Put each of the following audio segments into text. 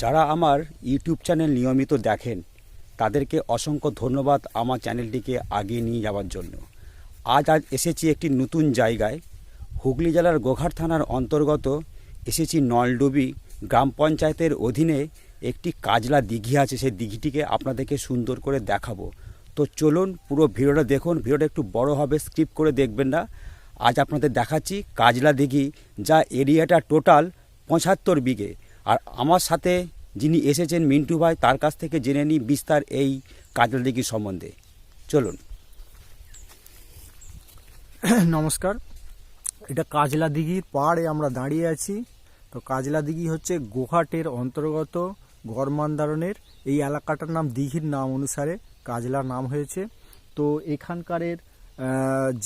যারা আমার YouTube channel নিয়মিত দেখেন, তাদেরকে অসংখ্য ধন্যবাদ আমার চ্যানেলটিকে আগিয়ে নিয়ে যাওয়ার জন্য। আজ আজ এসেছি একটি নতুন জায়গায়। হুগলি জেলার গোঘাট থানার অন্তর্গত এসেছি নলডুবি গ্রাম পঞ্চায়েতের অধীনে একটি কাজলা দিঘি আছে, সেই দিঘিটিকে আপনাদেরকে সুন্দর করে দেখাবো। তো চলুন পুরো ভিডিওটা দেখুন, ভিডিওটা একটু বড় হবে, স্কিপ করে দেখবেন না। আজ আপনাদের দেখাচ্ছি কাজলা দিঘি, যা এরিয়াটা টোটাল পঁচাত্তর বিঘে। আর আমার সাথে যিনি এসেছেন মিন্টু ভাই, তার কাছ থেকে জেনে নিই বিস্তার এই কাজলা দিঘি সম্বন্ধে। চলুন। নমস্কার। এটা কাজলা দিঘির পাড়ে আমরা দাঁড়িয়ে আছি। তো কাজলা দিঘি হচ্ছে গোঘাটের অন্তর্গত গড়মান্দারণের এই এলাকাটার নাম দিঘির নাম অনুসারে কাজলা নাম হয়েছে। তো এখানকারের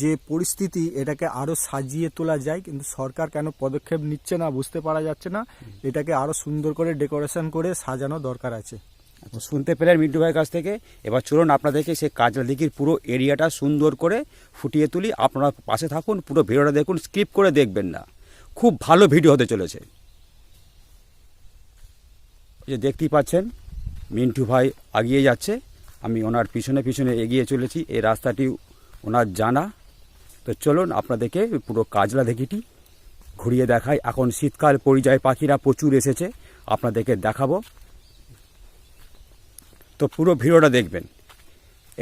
যে পরিস্থিতি এটাকে আরও সাজিয়ে তোলা যায় কিন্তু সরকার কেন পদক্ষেপ নিচ্ছে না বুঝতে পারা যাচ্ছে না। এটাকে আরও সুন্দর করে ডেকোরেশন করে সাজানো দরকার আছে। আচ্ছা, শুনতে পেলেন মিন্টু ভাইয়ের কাছ থেকে। এবার চলুন আপনাদেরকে সেই কাজলা দিঘির পুরো এরিয়াটা সুন্দর করে ফুটিয়ে তুলি। আপনারা পাশে থাকুন পুরো ভিডিওটা দেখুন স্কিপ করে দেখবেন না। খুব ভালো ভিডিও হতে চলেছে। যে দেখতেই পাচ্ছেন মিন্টু ভাই এগিয়ে যাচ্ছে। আমি ওনার পিছনে পিছনে এগিয়ে চলেছি। এই রাস্তাটি ওনার জানা। তো চলুন আপনাদেরকে পুরো কাজলা দিঘিটি ঘুরিয়ে দেখাই। এখন শীতকাল, পরিযায় পাখিরা প্রচুর এসেছে, আপনাদেরকে দেখাবো। তো পুরো ভিডিওটা দেখবেন।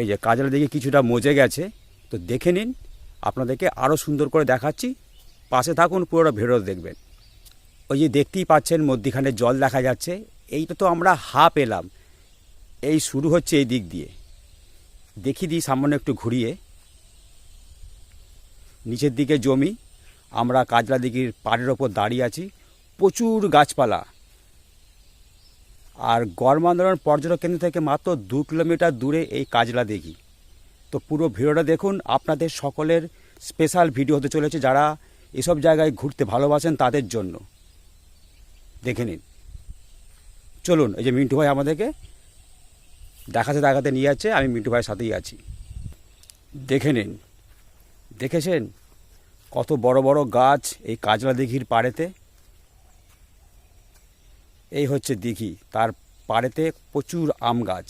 এই যে কাজলা দিকে কিছুটা মজে গেছে। তো দেখে নিন, আপনাদেরকে আরও সুন্দর করে দেখাচ্ছি। পাশে থাকুন, পুরোটা ভিডিও দেখবেন। ওই যে দেখতেই পাচ্ছেন, মধ্যিখানে জল দেখা যাচ্ছে। এইটা তো আমরা হাফ এলাম। এই শুরু হচ্ছে এই দিক দিয়ে। দেখি দিই, সামান্য একটু ঘুরিয়ে। নিচের দিকে জমি, আমরা কাজলা দিঘির পাড়ের ওপর দাঁড়িয়ে আছি, প্রচুর গাছপালা। আর গড়মান্দরণ পর্যটক কেন্দ্র থেকে মাত্র দু কিলোমিটার দূরে এই কাজলা দিঘি। তো পুরো ভিডিওটা দেখুন, আপনাদের সকলের স্পেশাল ভিডিও হতে চলেছে যারা এসব জায়গায় ঘুরতে ভালোবাসেন তাদের জন্য। দেখে নিন। চলুন, এই যে মিন্টু ভাই আমাদেরকে দেখাতে দেখাতে নিয়ে যাচ্ছে, আমি মিন্টু ভাইয়ের সাথেই আছি। দেখে নিন। দেখেছেন? কত বড় বড় গাছ এই কাজলা দিঘির পাড়েতে? এই হচ্ছে দিঘি, তার পাড়েতে প্রচুর আম গাছ।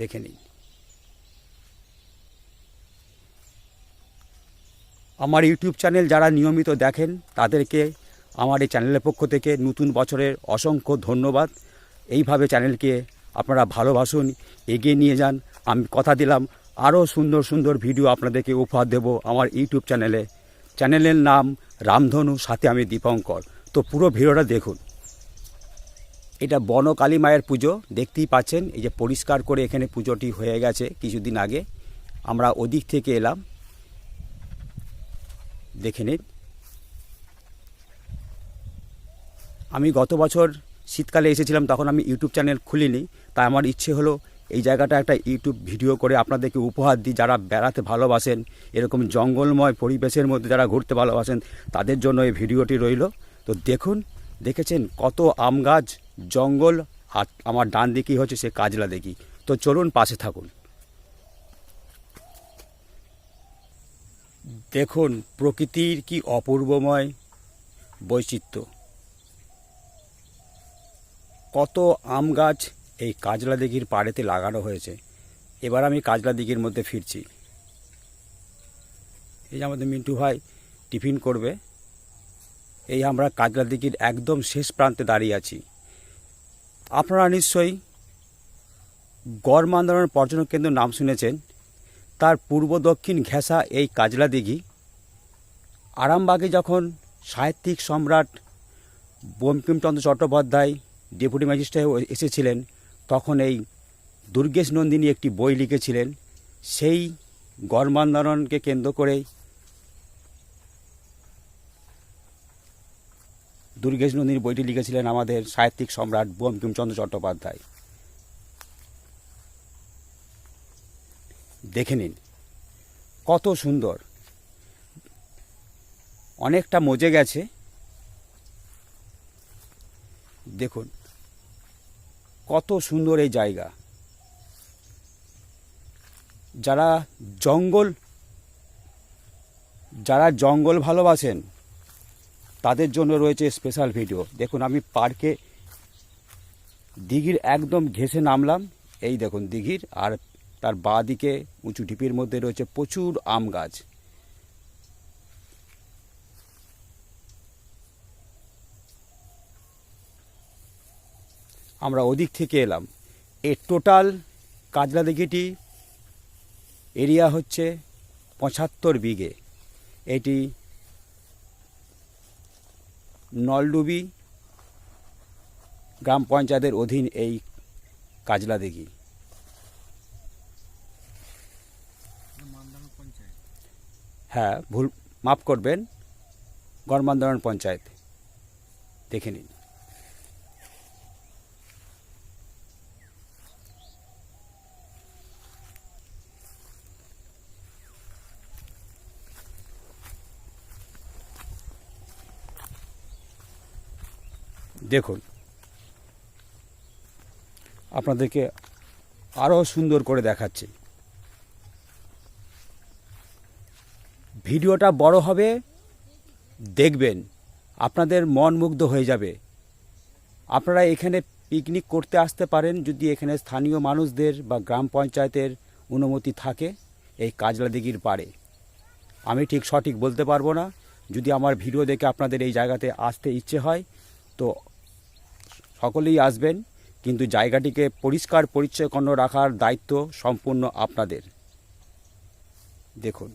দেখে নিন। আমার ইউটিউব চ্যানেল যারা নিয়মিত দেখেন, তাদেরকে আমার এই চ্যানেলের পক্ষ থেকে নতুন বছরের অসংখ্য ধন্যবাদ। এইভাবে চ্যানেলকে আপনারা ভালোবাসুন, এগিয়ে নিয়ে যান। আমি কথা দিলাম আরও সুন্দর সুন্দর ভিডিও আপনাদেরকে উপহার দেব আমার ইউটিউব চ্যানেলে। চ্যানেলের নাম রামধনু, সাথে আমি দীপঙ্কর। তো পুরো ভিডিওটা দেখুন। এটা বনকালী মায়ের পুজো, দেখতেই পাচ্ছেন, এই যে পরিষ্কার করে এখানে পুজোটি হয়ে গেছে কিছুদিন আগে। আমরা ওদিক থেকে এলাম। দেখে নিন। আমি গত বছর শীতকালে এসেছিলাম, তখন আমি ইউটিউব চ্যানেল খুলিনি। তাই আমার ইচ্ছে হলো এই জায়গাটা একটা ইউটিউব ভিডিও করে আপনাদেরকে উপহার দিই। যারা বেড়াতে ভালোবাসেন, এরকম জঙ্গলময় পরিবেশের মধ্যে যারা ঘুরতে ভালোবাসেন, তাদের জন্য এই ভিডিওটি রইল। তো দেখুন, দেখেছেন কত আম গাছ, জঙ্গল, আর আমার ডান দিকেই হচ্ছে সে কাজলা দেখি। তো চলুন পাশে থাকুন। দেখুন, প্রকৃতির কি অপূর্বময় বৈচিত্র্য। কত আম গাছ এই কাজলা দিঘির পাড়েতে লাগানো হয়েছে। এবার আমি কাজলা দিঘির মধ্যে ফিরছি। এই যে আমাদের মিন্টু ভাই টিফিন করবে, এই আমরা কাজলা দিঘির একদম শেষ প্রান্তে দাঁড়িয়ে আছি। আপনারা নিশ্চয়ই গড় আন্দোলন পর্যটন কেন্দ্র নাম শুনেছেন। তার পূর্ব দক্ষিণ ঘেঁষা এই কাজলা দিঘি আরামবাগে যখন সাহিত্যিক সম্রাট বঙ্কিমচন্দ্র চট্টোপাধ্যায়, ডেপুটি ম্যাজিস্ট্রেট এসেছিলেন তখন এই দুর্গেশ নন্দিনী একটি বই লিখেছিলেন। সেই গড়মান্দারণকে কেন্দ্র করেই দুর্গেশ নন্দিনী বইটি লিখেছিলেন আমাদের সাহিত্যিক সম্রাট বঙ্কিমচন্দ্র চট্টোপাধ্যায়। দেখে নিন, কত সুন্দর। অনেকটা মজে গেছে। দেখুন কত সুন্দর এই জায়গা। যারা জঙ্গল যারা জঙ্গল ভালোবাসেন, তাদের জন্য রয়েছে স্পেশাল ভিডিও দেখুন, আমি পার্কে দিঘির একদম ঘেসে নামলাম। এই দেখুন, দিঘির আর তার বাঁ দিকে উঁচু ঢিপির মধ্যে রয়েছে প্রচুর আম গাছ। আমরা ওদিক থেকে এলাম। এর টোটাল কাজলা দিঘিটি এরিয়া হচ্ছে পঁচাত্তর বিঘে। এটি নলডুবি গ্রাম পঞ্চায়েতের অধীন এই কাজলা দিঘি। হ্যাঁ ভুল মাফ করবেন গড়মান্দরণ পঞ্চায়েত। দেখে নিন। দেখুন, আপনাদেরকে আরও সুন্দর করে দেখাচ্ছি। ভিডিওটা বড় হবে, দেখবেন, আপনাদের মন মুগ্ধ হয়ে যাবে। আপনারা এখানে পিকনিক করতে আসতে পারেন, যদি এখানে স্থানীয় মানুষদের বা গ্রাম পঞ্চায়েতের অনুমতি থাকে, এই কাজলা দিঘির আমি ঠিক সঠিক বলতে পারব না। যদি আমার ভিডিও দেখে আপনাদের এই জায়গাতে আসতে ইচ্ছে হয় তো সকলেই আসবেন, কিন্তু জায়গাটিকে পরিষ্কার পরিচ্ছন্ন রাখার দায়িত্ব সম্পূর্ণ আপনাদের। দেখুন।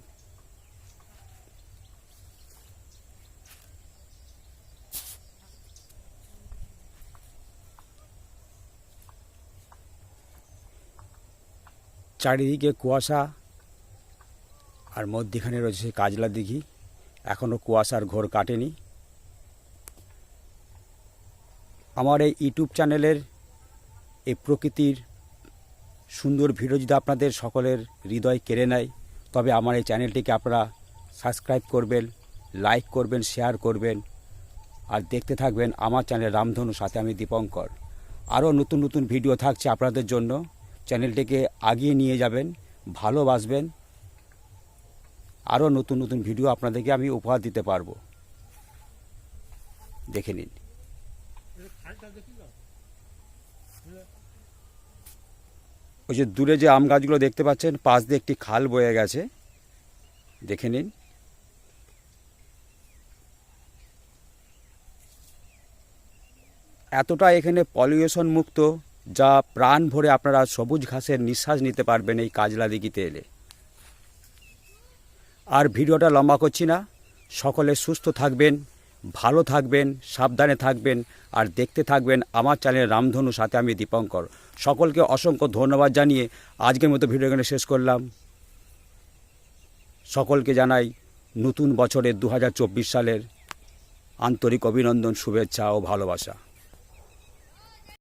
চারিদিকে কুয়াশা, আর মধ্যিখানে রয়েছে কাজলা দিঘি। এখনও কুয়াশার ঘোর কাটেনি। আমার এই ইউটিউব চ্যানেলের এই প্রকৃতির সুন্দর ভিডিও যদি আপনাদের সকলের হৃদয় কেড়ে নেয়। তবে আমার এই চ্যানেলটিকে আপনারা সাবস্ক্রাইব করবেন, লাইক করবেন, শেয়ার করবেন। আর দেখতে থাকবেন আমার চ্যানেল রামধনু, সাথে আমি দীপঙ্কর। আরও নতুন নতুন ভিডিও থাকছে আপনাদের জন্য। চ্যানেলটিকে আগিয়ে নিয়ে যাবেন, ভালোবাসবেন। আরও নতুন নতুন ভিডিও আপনাদেরকে আমি উপহার দিতে পারব। দেখে নিন। ওই যে দূরে যে আম গাছগুলো দেখতে পাচ্ছেন, পাশ দিয়ে একটি খাল বয়ে গেছে। দেখে নিন। এতটা এখানে পলিউশন মুক্ত, যা প্রাণ ভরে আপনারা সবুজ ঘাসের নিঃশ্বাস নিতে পারবেন এই কাজলা দিঘিতে এলে। আর ভিডিওটা লম্বা করছি না। সকলে সুস্থ থাকবেন। ভালো থাকবেন, সাবধানে থাকবেন আর দেখতে থাকবেন আমার চ্যানেল রামধনু, সাথে আমি দীপঙ্কর। সকলকে অসংখ্য ধন্যবাদ জানিয়ে আজকের মতো ভিডিও এখানে শেষ করলাম। সকলকে জানাই নতুন বছরের দু হাজার চব্বিশ সালের আন্তরিক অভিনন্দন, শুভেচ্ছা ও ভালোবাসা।